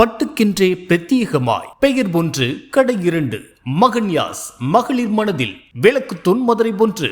பட்டுக்கென்றே பிரத்யேகமாய். பெயர் ஒன்று கடை இரண்டு. மகன்யாஸ் மகளிர் மனதில் விளக்கு தொன்மதுரை ஒன்று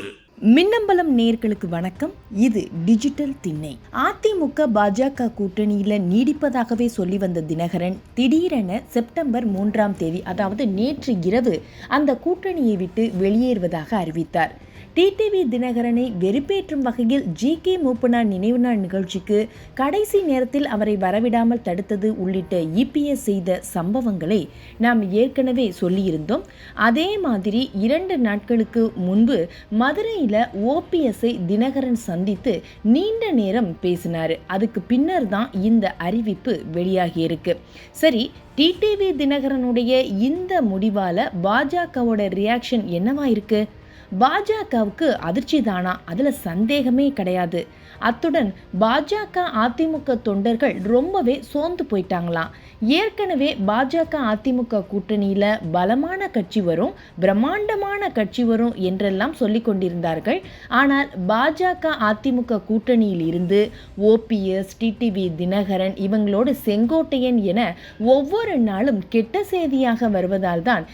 மின்னம்பலம் நேர்களுக்கு வணக்கம். இது டிஜிட்டல் திண்ணை. அதிமுக பாஜக கூட்டணியில நீடிப்பதாகவே சொல்லி வந்த தினகரன் திடீரென செப்டம்பர் மூன்றாம் தேதி அதாவது நேற்று இரவு அந்த கூட்டணியை விட்டு வெளியேறுவதாக அறிவித்தார். டிடிவி தினகரனை வெறுப்பேற்றும் வகையில் ஜி கே மூப்பனார் நினைவு நாள் நிகழ்ச்சிக்கு கடைசி நேரத்தில் அவரை வரவிடாமல் தடுத்தது உள்ளிட்ட இபிஎஸ் செய்த சம்பவங்களை நாம் ஏற்கனவே சொல்லியிருந்தோம். அதே மாதிரி இரண்டு நாட்களுக்கு முன்பு மதுரையில் ஓபிஎஸ்ஐ தினகரன் சந்தித்து நீண்ட நேரம் பேசினார். அதுக்கு பின்னர் தான் இந்த அறிவிப்பு வெளியாகியிருக்கு. சரி டிடிவி தினகரனுடைய இந்த முடிவால் பாஜகவோட ரியாக்ஷன் என்னவா இருக்குது பாஜகவுக்கு அதிர்ச்சி தானா? அதில் சந்தேகமே கிடையாது. அத்துடன் பாஜக அதிமுக தொண்டர்கள் ரொம்பவே சோர்ந்து போயிட்டாங்களாம். ஏற்கனவே பாஜக அதிமுக கூட்டணியில் பலமான கட்சி வரும் பிரம்மாண்டமான கட்சி வரும் என்றெல்லாம் சொல்லி கொண்டிருந்தார்கள். ஆனால் பாஜக அதிமுக கூட்டணியில் இருந்து ஓபிஎஸ் டிடிவி தினகரன் இவங்களோடு செங்கோட்டையன் என ஒவ்வொரு நாளும் கெட்ட செய்தியாக வருவதால் தான்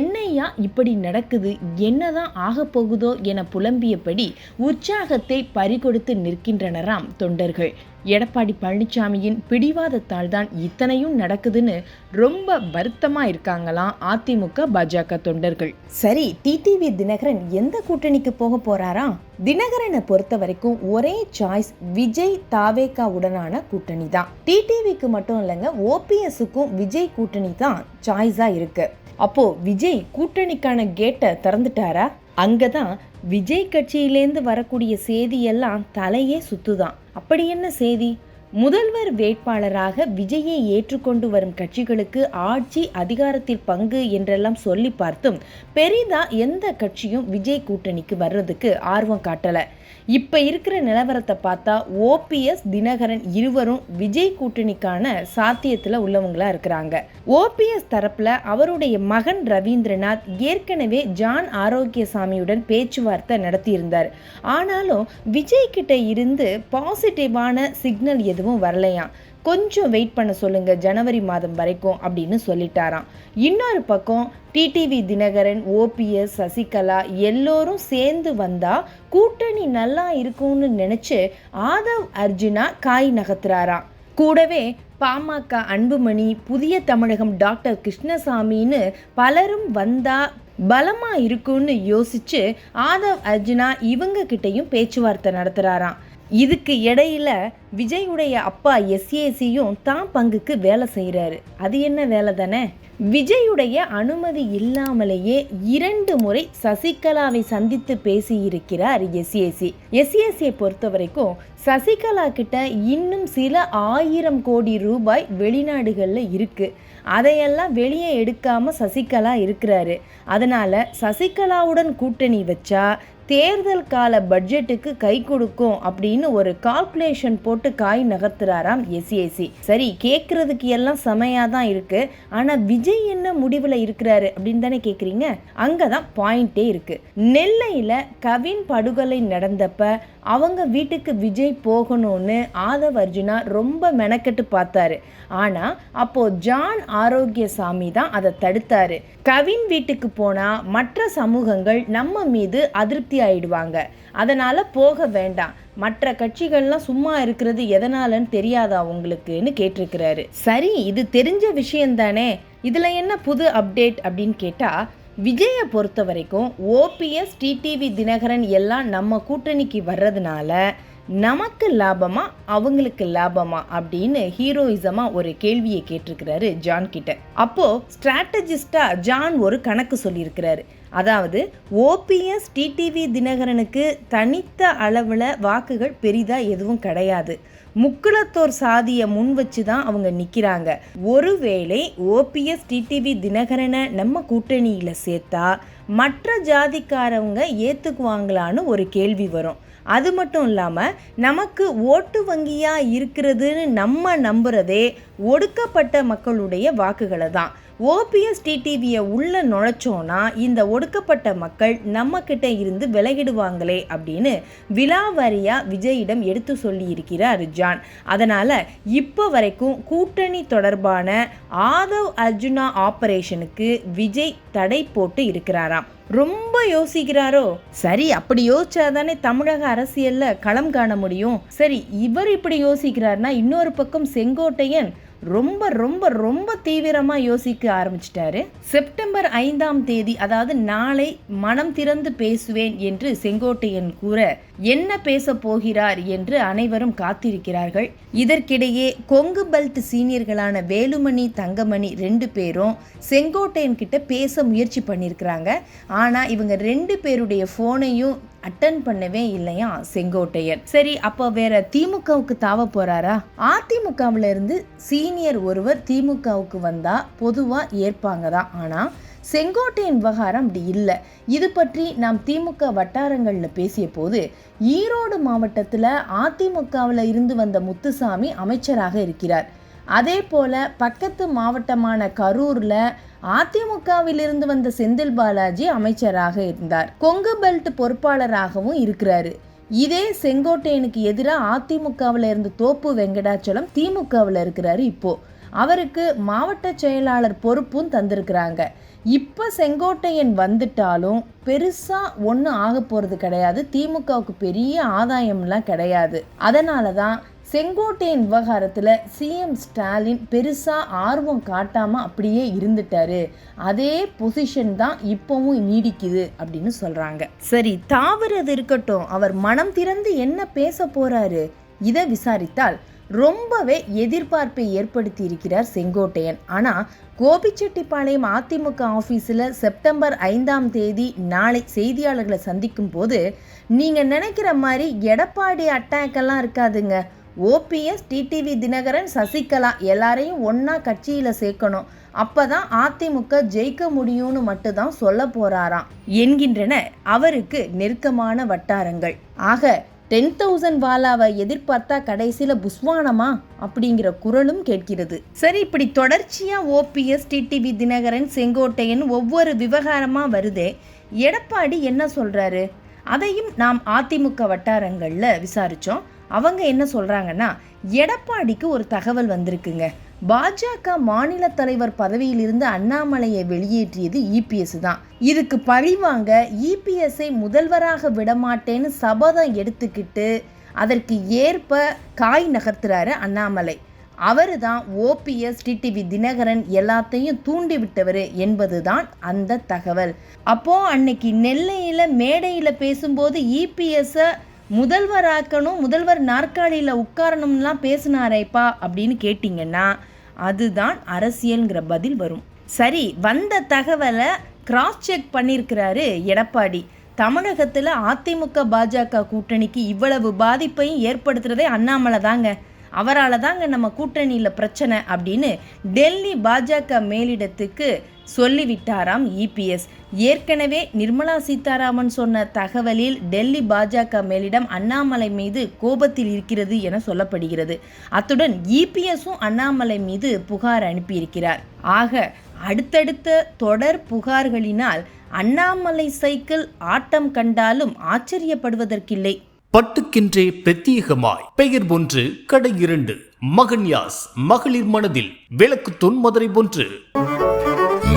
என்னையா இப்படி நடக்குது என்னதான் ஆக போகுதோ என புலம்பியபடி உற்சாகத்தை பறிகொடுத்து நிற்கின்றனராம் தொண்டர்கள். எடப்பாடி பழனிசாமியின் பிடிவாதத்தால் தான் இத்தனையும் நடக்குதுன்னு ரொம்ப வருத்தமா இருக்காங்களாம் அதிமுக பாஜக தொண்டர்கள். சரி டிடிவி தினகரன் எந்த கூட்டணிக்கு போக போறாரா தினகரனை பொறுத்த வரைக்கும் ஒரே சாய்ஸ் விஜய் தாவேகா உடனான கூட்டணி தான் டிடிவிக்கு மட்டும் இல்லைங்க ஓபிஎஸ்க்கும் விஜய் கூட்டணி தான் சாய்ஸா இருக்கு. அப்போ விஜய் கூட்டணிக்கான கேட்டை திறந்துட்டாரா? அங்கதான் விஜய் கட்சியிலேருந்து வரக்கூடிய செய்தியெல்லாம் தலையே சுத்துதான். அப்படி என்ன செய்தி? முதல்வர் வேட்பாளராக விஜயை ஏற்றுக்கொண்டு வரும் கட்சிகளுக்கு ஆட்சி அதிகாரத்தில் பங்கு என்றெல்லாம் சொல்லி பார்த்தும் பெரிதா எந்த கட்சியும் விஜய் கூட்டணிக்கு வர்றதுக்கு ஆர்வம் காட்டல. இப்ப இருக்கிற நிலவரத்தை பார்த்தா ஓபிஎஸ் தினகரன் இருவரும் விஜய் கூட்டணிக்கான சாத்தியத்துல உள்ளவங்களா இருக்கிறாங்க. ஓபிஎஸ் தரப்புல அவருடைய மகன் ரவீந்திரநாத் ஏற்கனவே ஜான் ஆரோக்கியசாமியுடன் பேச்சுவார்த்தை நடத்தியிருந்தார். ஆனாலும் விஜய் கிட்ட இருந்து பாசிட்டிவான சிக்னல் எதுவும் வரலையாம். கொஞ்சம் வெயிட் பண்ண சொல்லுங்கள் ஜனவரி மாதம் வரைக்கும் அப்படின்னு சொல்லிட்டாராம். இன்னொரு பக்கம் டிடிவி தினகரன் ஓபிஎஸ் சசிகலா எல்லோரும் சேர்ந்து வந்தால் கூட்டணி நல்லா இருக்கும்னு நினச்சி ஆதவ் அர்ஜுனா காய் நகர்த்துறாராம். கூடவே பாமக அன்புமணி புதிய தமிழகம் டாக்டர் கிருஷ்ணசாமின்னு பலரும் வந்தா பலமாக இருக்கும்னு யோசிச்சு ஆதவ் அர்ஜுனா இவங்க கிட்டயும் பேச்சுவார்த்தை நடத்துகிறாராம் இதுக்கு இடையில விஜயுடைய அப்பா எஸ்ஏசியும் தான் பங்குக்கு வேலை செய்கிறாரு அது என்ன வேலை தானே? விஜயுடைய அனுமதி இல்லாமலேயே இரண்டு முறை சசிகலாவை சந்தித்து பேசியிருக்கிறார் எஸ்ஏசி. எஸ்ஏசியை பொறுத்த வரைக்கும் சசிகலா கிட்ட இன்னும் சில ஆயிரம் கோடி ரூபாய் வெளிநாடுகளில் இருக்கு. அதையெல்லாம் வெளியே எடுக்காம சசிகலா இருக்கிறாரு. அதனால சசிகலாவுடன் கூட்டணி வச்சா தேர்தல் கால பட்ஜெட்டுக்கு கை கொடுக்கும் அப்படின்னு ஒரு கால்குலேஷன் போட்டு காய் நகர்த்துறாராம் எஸ்சிஎஸ்சி சரி கேட்கறதுக்கு எல்லாம் செமையாக தான் இருக்கு. ஆனால் விஜய் என்ன முடிவில் இருக்கிறாரு அப்படின்னு தானே கேட்குறீங்க அங்கே தான் பாயிண்டே இருக்கு. நெல்லையில் கவின் படுகொலை நடந்தப்ப அவங்க வீட்டுக்கு விஜய் போகணும்னு ஆதவ் அர்ஜுனா ரொம்ப மெனக்கெட்டு பார்த்தாரு. ஆனால் அப்போது ஜான் ஆரோக்கியசாமி தான் அதை தடுத்தாரு. கவின் வீட்டுக்கு போனால் மற்ற சமூகங்கள் நம்ம மீது அதிருப்தி ஆயிடுவாங்க. அதனால் போக வேண்டாம். மற்ற கட்சிகள்லாம் சும்மா இருக்கிறது எதனாலன்னு தெரியாதா உங்களுக்குன்னு கேட்டிருக்கிறாரு. சரி இது தெரிஞ்ச விஷயம் தானே இதில் என்ன புது அப்டேட் அப்படின்னு கேட்டால் விஜயை பொறுத்த வரைக்கும் ஓபிஎஸ் டிடிவி தினகரன் எல்லாம் நம்ம கூட்டணிக்கு வர்றதுனால நமக்கு லாபமா அவங்களுக்கு லாபமா அப்படின்னு ஹீரோயிசமா ஒரு கேள்வியை கேட்டிருக்கிறாரு ஜான் கிட்ட. அப்போ ஸ்ட்ராட்டஜிஸ்டா ஜான் ஒரு கணக்கு சொல்லியிருக்கிறாரு. அதாவது ஓபிஎஸ் டிடிவி தினகரனுக்கு தனித்த அளவில் வாக்குகள் பெரிதாக எதுவும் கிடையாது. முக்குளத்தோர் சாதியை முன் வச்சு தான் அவங்க நிற்கிறாங்க ஒருவேளை ஓபிஎஸ் டிடிவி தினகரனை நம்ம கூட்டணியில் சேர்த்தா மற்ற ஜாதிக்காரவங்க ஏற்றுக்குவாங்களான்னு ஒரு கேள்வி வரும். அது மட்டும் இல்லாமல் நமக்கு ஓட்டு வங்கியாக இருக்கிறதுன்னு நம்ம நம்புறதே ஒடுக்கப்பட்ட மக்களுடைய வாக்குகளை தான் ஓபிஎஸ் டிடிவியை உள்ளே நுழைச்சோன்னா இந்த ஒடுக்கப்பட்ட மக்கள் நம்மக்கிட்ட இருந்து விலகிடுவாங்களே அப்படின்னு விலாவாரியாக விஜயிடம் எடுத்து சொல்லி இருக்கிறார் ஜான். அதனால் இப்போ வரைக்கும் கூட்டணி தொடர்பான ஆதவ் அர்ஜுனா ஆபரேஷனுக்கு விஜய் தடை போட்டு இருக்கிறாராம். ரொம்ப யோசிக்கிறாரோ? சரி அப்படி யோசிச்சாதானே தமிழக அரசியல்ல களம் காண முடியும். சரி இவர் இப்படி யோசிக்கிறார்னா இன்னொரு பக்கம் செங்கோட்டையன் ரொம்ப ரொம்ப ரொம்ப தீவிரமாக யோசிக்க ஆரம்பிச்சிட்டாரு. செப்டம்பர் ஐந்தாம் தேதி அதாவது நாளை மனம் திறந்து பேசுவேன் என்று செங்கோட்டையன் கூற என்ன பேச போகிறார் என்று அனைவரும் காத்திருக்கிறார்கள். இதற்கிடையே கொங்கு பெல்ட் சீனியர்களான வேலுமணி தங்கமணி ரெண்டு பேரும் செங்கோட்டையன் கிட்ட பேச முயற்சி பண்ணியிருக்கிறாங்க ஆனால் இவங்க ரெண்டு பேருடைய ஃபோனையும் அட்டன் பண்ணவே இல்லையா செங்கோட்டையன். சரி அப்போ வேற திமுகவுக்கு தாவ போறாரா? அதிமுகவுல இருந்து சீனியர் ஒருவர் திமுகவுக்கு வந்தா பொதுவா ஏற்பாங்க தான். ஆனால் செங்கோட்டையின் விவகாரம் அப்படி இல்லை. இது பற்றி நாம் திமுக வட்டாரங்களில் பேசிய போது ஈரோடு மாவட்டத்தில் அதிமுகவில் இருந்து வந்த முத்துசாமி அமைச்சராக இருக்கிறார். அதே போல பக்கத்து மாவட்டமான கரூர்ல அதிமுகவிலிருந்து வந்த செந்தில் பாலாஜி அமைச்சராக இருந்தார். கொங்கு பெல்ட் பொறுப்பாளராகவும் இருக்கிறாரு. இதே செங்கோட்டையனுக்கு எதிராக அதிமுகவில் இருந்த தோப்பு வெங்கடாச்சலம் திமுகவில் இருக்கிறாரு இப்போது அவருக்கு மாவட்ட செயலாளர் பொறுப்பும் தந்திருக்கிறாங்க. இப்போ செங்கோட்டையன் வந்துட்டாலும் பெருசாக ஒன்றும் ஆக போகிறது கிடையாது. திமுகவுக்கு பெரிய ஆதாயம்லாம் கிடையாது. அதனால தான் செங்கோட்டையன் விவகாரத்தில் சிஎம் ஸ்டாலின் பெருசாக ஆர்வம் காட்டாமல் அப்படியே இருந்துட்டாரு. அதே பொசிஷன் தான் இப்போவும் நீடிக்குது அப்படின்னு சொல்கிறாங்க சரி தாவறது இருக்கட்டும். அவர் மனம் திறந்து என்ன பேச போகிறாரு இதை விசாரித்தால் ரொம்பவே எதிர்பார்ப்பை ஏற்படுத்தி இருக்கிறார் செங்கோட்டையன். ஆனால் கோபிச்செட்டிப்பாளையம் அதிமுக ஆஃபீஸில் செப்டம்பர் ஐந்தாம் தேதி நாளை செய்தியாளர்களை சந்திக்கும் போது நீங்கள் நினைக்கிற மாதிரி எடப்பாடி அட்டாக்கெல்லாம் இருக்காதுங்க. ஓபிஎஸ் டிடிவி தினகரன் சசிகலா எல்லாரையும் ஒன்றா கட்சியில் சேர்க்கணும். அப்பதான் அதிமுக ஜெயிக்க முடியும்னு மட்டும்தான் சொல்ல போறாராம் என்கின்றன அவருக்கு நெருக்கமான வட்டாரங்கள். ஆக டென் தௌசண்ட் வாலாவை எதிர்பார்த்தா கடைசியில் புஸ்வானமா அப்படிங்கிற குரலும் கேட்கிறது. சரி இப்படி தொடர்ச்சியாக ஓபிஎஸ் டிடிவி தினகரன் செங்கோட்டையன் ஒவ்வொரு விவகாரமாக வருதே எடப்பாடி என்ன சொல்கிறாரு அதையும் நாம் அதிமுக வட்டாரங்களில் விசாரித்தோம் அவங்க என்ன சொல்கிறாங்கன்னா எடப்பாடிக்கு ஒரு தகவல் வந்திருக்குங்க. பாஜக மாநில தலைவர் பதவியிலிருந்து அண்ணாமலையை வெளியேற்றியது இபிஎஸ் தான். இதுக்கு பழிவாங்க இபிஎஸ்ஐ முதல்வராக விடமாட்டேன்னு சபதம் எடுத்துக்கிட்டு அதற்கு ஏற்ப காய் நகர்த்துறாரு அண்ணாமலை. அவர் தான் ஓபிஎஸ் டிடிவி தினகரன் எல்லாத்தையும் தூண்டி விட்டவர் என்பதுதான் அந்த தகவல். அப்போ அன்னைக்கு நெல்லையில் மேடையில் பேசும்போது இபிஎஸ்ஸை முதல்வராக்கணும் முதல்வர் நாற்காலியில் உட்காரணும்லாம் பேசினாரேப்பா அப்படின்னு கேட்டிங்கன்னா அதுதான் அரசியல்ங்கிற பதில் வரும். சரி வந்த தகவலை கிராஸ் செக் பண்ணியிருக்கிறாரு எடப்பாடி. தமிழகத்தில் அதிமுக பாஜக கூட்டணிக்கு இவ்வளவு பாதிப்பையும் ஏற்படுத்துகிறதே அண்ணாமலை தாங்க. அவரால் தாங்க நம்ம கூட்டணியில் பிரச்சனை அப்படின்னு டெல்லி பாஜக மேலிடத்துக்கு சொல்லிவிட்டாராம் இபிஎஸ் ஏற்கனவே நிர்மலா சீதாராமன் சொன்ன தகவலில் டெல்லி பாஜக மேலிடம் அண்ணாமலை மீது கோபத்தில் இருக்கிறது என சொல்லப்படுகிறது. அத்துடன் இபிஎஸும் அண்ணாமலை மீது புகார் அனுப்பியிருக்கிறார். ஆக அடுத்தடுத்த தொடர் புகார்களினால் அண்ணாமலை சைக்கிள் ஆட்டம் கண்டாலும் ஆச்சரியப்படுவதற்கில்லை. பட்டுக்கென்றே பிரத்யேகமாய். பெயர் ஒன்று கடை இரண்டு. மகன்யாஸ் மகளிர் மனதில் விளக்கு தொன்மதுரை ஒன்று